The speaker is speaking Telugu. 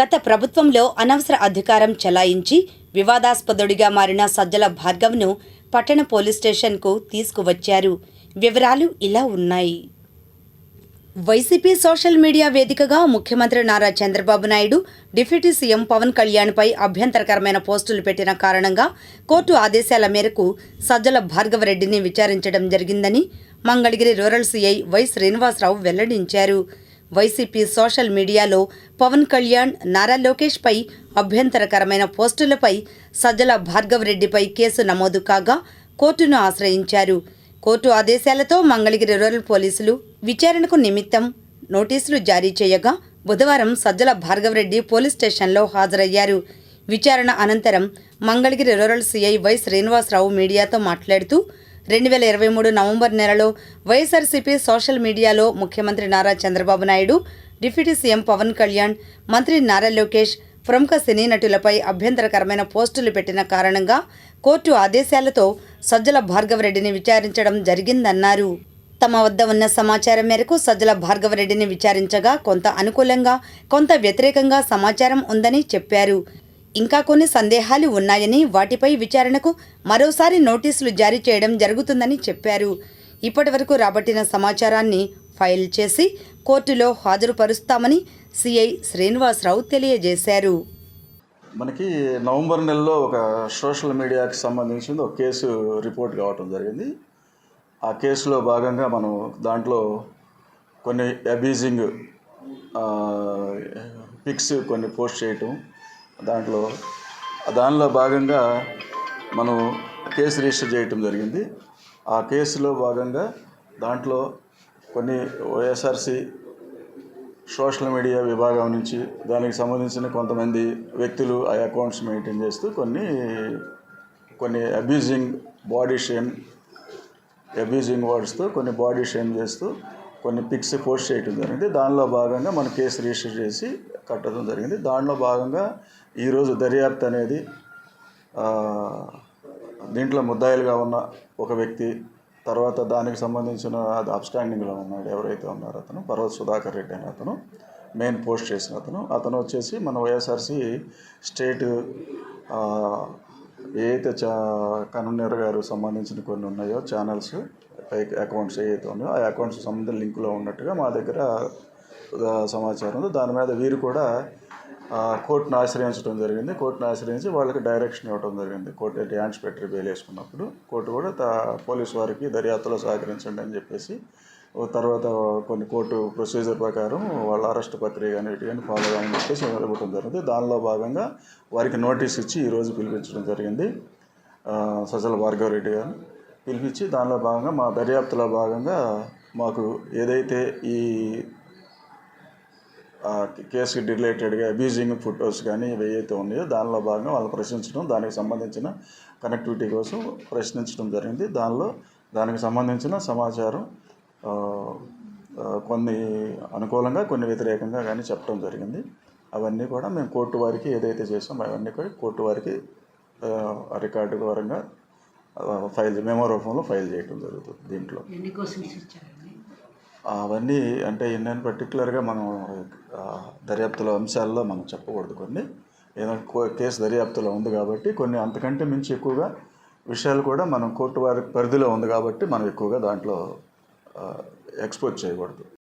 గత ప్రభుత్వంలో అనవసర అధికారం చెలాయించి వివాదాస్పదుడిగా మారిన సజ్జల భార్గవ్ను పట్టణ పోలీస్ స్టేషన్కు తీసుకువచ్చారు. వివరాలు ఇలా ఉన్నాయి. వైసీపీ సోషల్ మీడియా వేదికగా ముఖ్యమంత్రి నారా చంద్రబాబు నాయుడు డిప్యూటీ సీఎం పవన్ కళ్యాణ్పై అభ్యంతరకరమైన పోస్టులు పెట్టిన కారణంగా కోర్టు ఆదేశాల మేరకు సజ్జల భార్గవరెడ్డిని విచారించడం జరిగిందని Mangalagiri rural CI Y Srinivasarao వెల్లడించారు. వైసీపీ సోషల్ మీడియాలో పవన్ కళ్యాణ్ నారా లోకేష్పై అభ్యంతరకరమైన పోస్టులపై సజ్జల భార్గవరెడ్డిపై కేసు నమోదు కాగా కోర్టును ఆశ్రయించారు. కోర్టు ఆదేశాలతో మంగళగిరి రూరల్ పోలీసులు విచారణకు నిమిత్తం నోటీసులు జారీ చేయగా బుధవారం సజ్జల భార్గవరెడ్డి పోలీస్ స్టేషన్లో హాజరయ్యారు. విచారణ అనంతరం Mangalagiri rural CI Y Srinivasarao మీడియాతో మాట్లాడుతూ రెండు వేల ఇరవై మూడు నవంబర్ నెలలో వైఎస్ఆర్సీపీ సోషల్ మీడియాలో ముఖ్యమంత్రి నారా చంద్రబాబు నాయుడు డిప్యూటీ సీఎం పవన్ కళ్యాణ్ మంత్రి నారా లోకేష్ ప్రముఖ సినీ నటులపై అభ్యంతరకరమైన పోస్టులు పెట్టిన కారణంగా కోర్టు ఆదేశాలతో సజ్జల భార్గవరెడ్డిని విచారించడం జరిగిందన్నారు. తమ వద్ద ఉన్న సమాచారం మేరకు సజ్జల భార్గవరెడ్డిని విచారించగా కొంత అనుకూలంగా కొంత వ్యతిరేకంగా సమాచారం ఉందని చెప్పారు. ఇంకా కొన్ని సందేహాలు ఉన్నాయని వాటిపై విచారణకు మరోసారి నోటీసులు జారీ చేయడం జరుగుతుందని చెప్పారు. ఇప్పటివరకు రాబట్టిన సమాచారాన్ని ఫైల్ చేసి కోర్టులో హాజరుపరుస్తామని సిఐ శ్రీనివాసరావు తెలియజేశారు. మనకి నవంబర్ నెలలో ఒక సోషల్ మీడియాకి సంబంధించింది ఒక కేసు రిపోర్ట్ కావటం జరిగింది. ఆ కేసులో భాగంగా మనం దాంట్లో కొన్ని అబ్యూజింగ్ పిక్స్ కొన్ని పోస్ట్ చేయటం దాంట్లో దానిలో భాగంగా మనం కేసు రిజిస్టర్ చేయటం జరిగింది. ఆ కేసులో భాగంగా దాంట్లో కొన్ని వైఎస్ఆర్సి సోషల్ మీడియా విభాగం నుంచి దానికి సంబంధించిన కొంతమంది వ్యక్తులు ఆ అకౌంట్స్ మెయింటైన్ చేస్తూ కొన్ని కొన్ని అబ్యూజింగ్ బాడీ షేమ్ అబ్యూజింగ్ వర్డ్స్తో కొన్ని బాడీ షేమ్ చేస్తూ కొన్ని పిక్స్ పోస్ట్ చేయడం జరిగింది. దానిలో భాగంగా మన కేసు రిజిస్టర్ చేసి కట్టడం జరిగింది. దానిలో భాగంగా ఈరోజు దర్యాప్తు అనేది దీంట్లో ముద్దాయిలుగా ఉన్న ఒక వ్యక్తి తర్వాత దానికి సంబంధించిన అది అబ్స్టాండింగ్లో ఉన్నాడు. ఎవరైతే ఉన్నారో అతను పర్వత్ సుధాకర్ రెడ్డి అనే అతను మెయిన్ పోస్ట్ చేసిన అతను. అతను వచ్చేసి మన వైఎస్ఆర్సి స్టేట్ ఏదైతే చా కన్వీనర్ గారు సంబంధించిన కొన్ని ఉన్నాయో ఛానల్స్ పైకి అకౌంట్స్ ఏవైతే ఉన్నాయో ఆ అకౌంట్స్ సంబంధించిన లింకులో ఉన్నట్టుగా మా దగ్గర సమాచారం ఉంది. దాని మీద వీరు కూడా కోర్టును ఆశ్రయించడం జరిగింది. కోర్టును ఆశ్రయించి వాళ్ళకి డైరెక్షన్ ఇవ్వడం జరిగింది. కోర్టు డ్యాన్స్ పెట్టి బెయిల్ వేసుకున్నప్పుడు కోర్టు కూడా తా- పోలీస్ వారికి దర్యాప్తులో సహకరించండి అని చెప్పేసి తర్వాత కొన్ని కోర్టు ప్రొసీజర్ ప్రకారం వాళ్ళ అరెస్ట్ ప్రక్రియ కానీ వీటి కానీ ఫాలో కానీ చెప్పేసి ఇవ్వడం జరిగింది. దానిలో భాగంగా వారికి నోటీస్ ఇచ్చి ఈరోజు పిలిపించడం జరిగింది. ఆ, సజ్జల భార్గవరెడ్డి గారు పిలిపించి దానిలో భాగంగా మా దర్యాప్తులో భాగంగా మాకు ఏదైతే ఈ కేసుకి రిలేటెడ్గా అబ్యూజింగ్ ఫొటోస్ కానీ ఇవి ఏవైతే ఉన్నాయో దానిలో భాగంగా వాళ్ళు ప్రశ్నించడం దానికి సంబంధించిన కనెక్టివిటీ కోసం ప్రశ్నించడం జరిగింది. దానిలో దానికి సంబంధించిన సమాచారం కొన్ని అనుకూలంగా కొన్ని వ్యతిరేకంగా కానీ చెప్పడం జరిగింది. అవన్నీ కూడా మేము కోర్టు వారికి ఏదైతే చేసామో అవన్నీ కూడా కోర్టు వారికి రికార్డు పరంగా ఫైల్ మెమో రూపంలో ఫైల్ చేయడం జరుగుతుంది దీంట్లో. ఎన్ని క్వశ్చన్స్ ఇచ్చారు? అవన్నీ అంటే ఎన్నైనా పర్టికులర్గా మనం దర్యాప్తుల దర్యాప్తులో అంశాల్లో మనం చెప్పకూడదు కొన్ని. ఏదైనా కో- కేసు దర్యాప్తులో ఉంది కాబట్టి కొన్ని అంతకంటే మించి ఎక్కువగా విషయాలు కూడా మనం కోర్టు వారి పరిధిలో ఉంది కాబట్టి మనం ఎక్కువగా దాంట్లో ఎక్స్పోజ్ చేయకూడదు.